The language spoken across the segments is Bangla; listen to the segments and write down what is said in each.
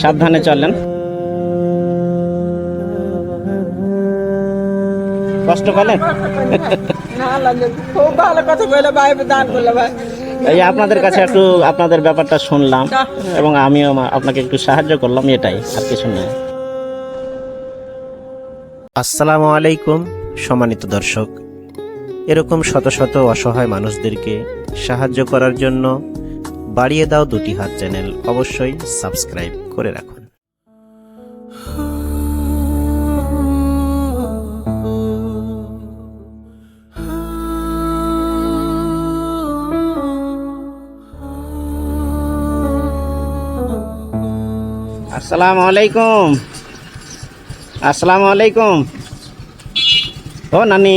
সাবধানে চলেন। কষ্ট পেলেন? খুব ভালো কথা কইলে ভাই দান করলে ভাই। এই আপনাদের কাছে একটু আপনাদের ব্যাপারটা শুনলাম এবং আমিও আমা- আপনাকে একটু সাহায্য করলাম এটাই আর কিছু না আসসালামু আলাইকুম সম্মানিত দর্শক। এরকম শত শত অসহায় মানুষদেরকে সাহায্য করার জন্য বাড়িয়ে দাও দুটি হাত চ্যানেল। অবশ্যই সাবস্ক্রাইব করে রাখুন। আসসালামু আলাইকুম। আসসালামু আলাইকুম। ও, নানি।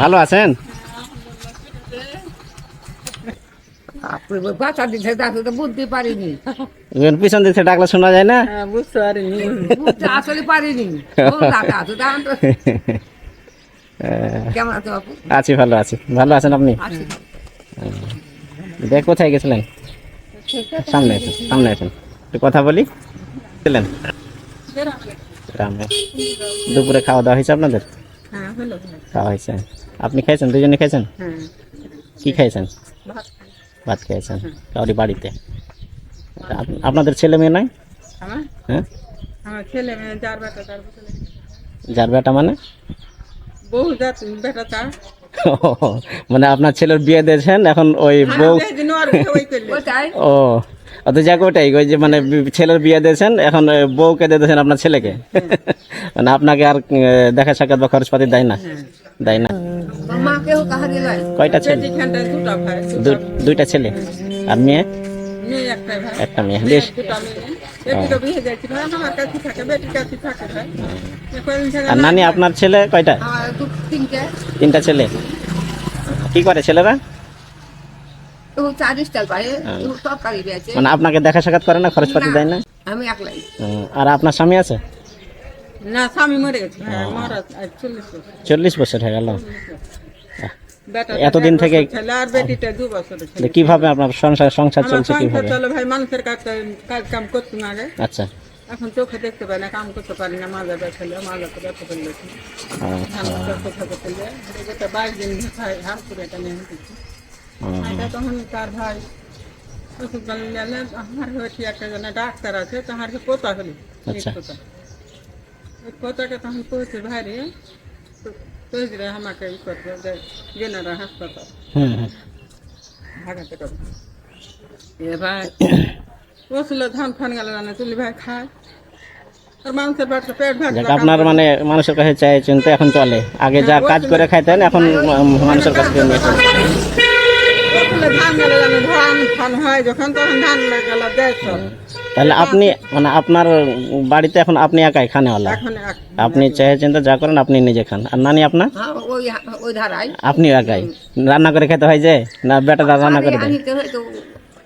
ভালো আছেন? বাচ্চা দিচ্ছে তাকে তো বুঝতে পারিনি। পিছন দিকে ডাকলে শোনা যায় না? হ্যাঁ, বুঝতে পারিনি। বুঝতে আসলে পারিনি। ও টাকা আছে দাঁড়ান তো। কেমন আছে বাপু আছি ভালো আছি। ভালো আছেন আপনি? দেখ কোথায় গেছিলেন? সামনে আছেন সামনে আছেন। একটু কথা বলি। ছিলেন গ্রামে দুপুরে খাওয়া দাওয়া হয়েছে আপনাদের? হ্যাঁ খাওয়া হয়েছে। আপনি খেয়েছেন দুজনে খেয়েছেন হ্যাঁ। কি খেয়েছেন ভাত খেয়েছেন কাউরি বাড়িতে। আপনাদের ছেলে মেয়ে নাই? হ্যাঁ? ছেলে মেয়ে যার বেটা তার যার বেটা মানে? যাত বেটা তার। মানে আপনার ছেলের বিয়ে দিয়েছেন এখন ওই বউ করলে ওটাই। ও অত যাক ওটাই ওই যে মানে ছেলের বিয়ে দিয়েছেন এখন বউকে দিয়ে দিয়েছেন আপনার ছেলেকে। মানে আপনাকে আর দেখা সাক্ষাৎ বা খরচপাতি দেয় না। দেয় না? কয়টা ছেলে? দুইটা ছেলে? আর মেয়ে? একটা মেয়ে। বেশ। আর নানি আপনার ছেলে কয়টা? তিনটে। ছেলে। কি করে ছেলেরা? বেছে মানে আপনাকে দেখা সাক্ষাৎ করে না খরচপাতি দেয় না? আমি একলাই। আর আপনার স্বামী আছে? না স্বামী মরে গেছে। ভাই মরা চল্লিশ বছর। হয়ে গেল। এতদিন থেকে আর বেটিটা দু বছর ছেলে। কীভাবে আপনার সংসার সংসার চলছে কীভাবে? চলে ভাই মানুষের কাজ কাজ কাম করতাম আগে আচ্ছা। এখন চোখে দেখতে পাই না কাম করতে পারি না মাজা ব্যথা মাজা তো ব্যথা আচ্ছা, কোথা করতে যেটা বাইশ দিন ভাই হার করে এটা নিয়ে হেঁটেছি তখন তার ভাই ওষুধ আমার হয়েছে একটা ডাক্তার আছে তাহার পোতা হলো আচ্ছা। পোতা তখন কইছে ভাই রে কইছে রে আমাকে ই করতে জেনারা হাসপাতাল। হুম, হুম। করবে। এ ভাই বসলে ধান ফান গেল না তুলি ভাই খায়। আপনার মানে মানুষের কাছে চাই চিনতে এখন চলে। আগে যা কাজ করে খাইতেন এখন মানুষের কাছ চলে। ধান গেল ধান ফান হয় যখন তখন ধান গেল দেয় তাহলে আপনি মানে আপনার বাড়িতে এখন আপনি একাই খানেওয়ালা? এখন এক- আপনি চেয়ে চিন্তা যা করেন আপনি নিজে খান। আর নানি আপনার? হ্যাঁ ওই ওই ধারায়। আপনি একাই? রান্না করে খেতে হয় যে? না বেটারা রান্না করে দেয়? আনিতে হয়তো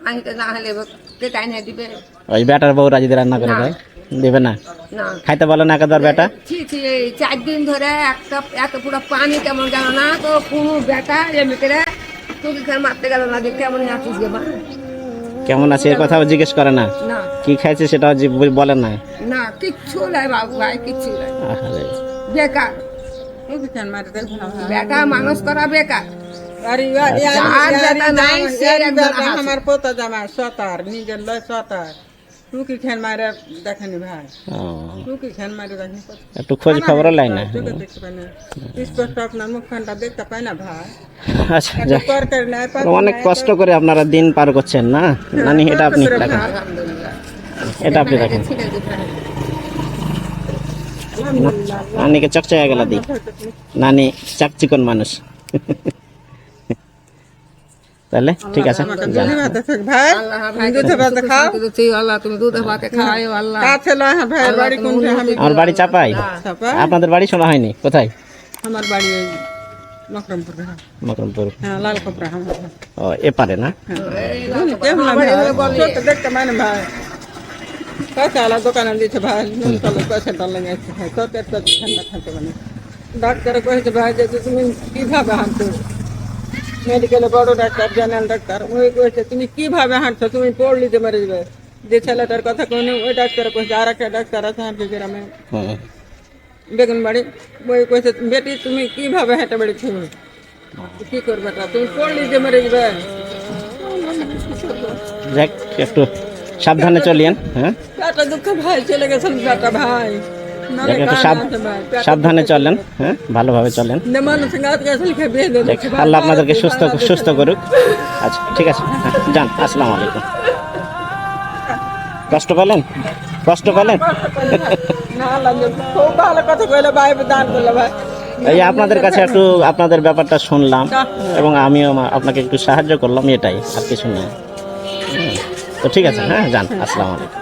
আনিতে না হলে কেটাই না দিবে। ওই বেটার বউরা যদি রান্না করে দেয় দেবে না? না। খাইতে বলে না একাধার বেটা? ছি ছি এই চার দিন ধরে একটা এত পুরো পানি কেমন গেল না? তো কোনো বেটা এমনি করে তুই খেয়ে মারতে গেল না যে কেমন নাচিস গে মা? কেমন আছে এ কথাও জিজ্ঞেস করে না কি খাইছে সেটাও বলে না না কিচ্ছু নাই বাবু ভাই কিচ্ছু নাই। বেকার। বেটা মানুষ করা বেকার আর নাই। আমার পোতা জামা সতার নিজের লয় সতার টুকি খেন মারে দেখেনি ভাই। টুকি খেন মারে দেখেনি একটু খোঁজ খবর লাই না। স্পষ্ট আপনার মুখখানটা দেখতে পাই না ভাই। আচ্ছা অনেক কষ্ট করে আপনারা দিন পার করছেন না? নানি এটা আপনি আলহামদুলিল্লাহ। এটা আপনি ছিঁড়ে নানিকে চকচকা গেলা দিই নানি চাকচিকন মানুষ। তাহলে ঠিক আছে। হ্যাঁ ভাই বাড়ি কোনটা? আমার বাড়ি চাপাই। আপনাদের বাড়ি শোনা হয়নি কোথায়? আমার বাড়ি মকরমপুর হ্যাঁ। হ্যাঁ ও না? মানে ভাই? পয়সা দোকানে দিচ্ছে ভাই? মানে ডাক্তার কয়েছে ভাই যে তুমি কীভাবে হাঁটতে মেডিকেলে বড় ডাক্তার জেনারেল ডাক্তার ওই কয়েছে তুমি কীভাবে হাঁটছো? তুমি পড়লিতে মেরে যাবে? যে ছেলেটার কথা কইনি ওই ডাক্তার কইছে আর একটা ডাক্তার আছে হাঁটছে গ্রামে। হুম। বেগুন বাড়ি ওই কইছে বেটি তুমি কীভাবে হেঁটে বেড়েছো? কি করবে তা? তুমি পড়লি যে মেরে যাবে? যাক একটু সাবধানে চলিয়েন হ্যাঁ। বেটা দুঃখ ভাই চলে গেছেন বেটা ভাই। নাহলে যাক একটু সাবধানে চলেন হ্যাঁ? ভালোভাবে চলেন। আল্লাহ আপনাদেরকে সুস্থ সুস্থ করুক। আচ্ছা ঠিক আছে হ্যাঁ, যান আসসালামু আলাইকুম। কষ্ট পেলেন? কষ্ট পেলেন? এই আপনাদের কাছে একটু আপনাদের ব্যাপারটা শুনলাম এবং আমিও আপনাকে একটু সাহায্য করলাম এটাই আর কিছু নেই। তো ঠিক আছে হ্যাঁ যান আসসালামু আলাইকুম।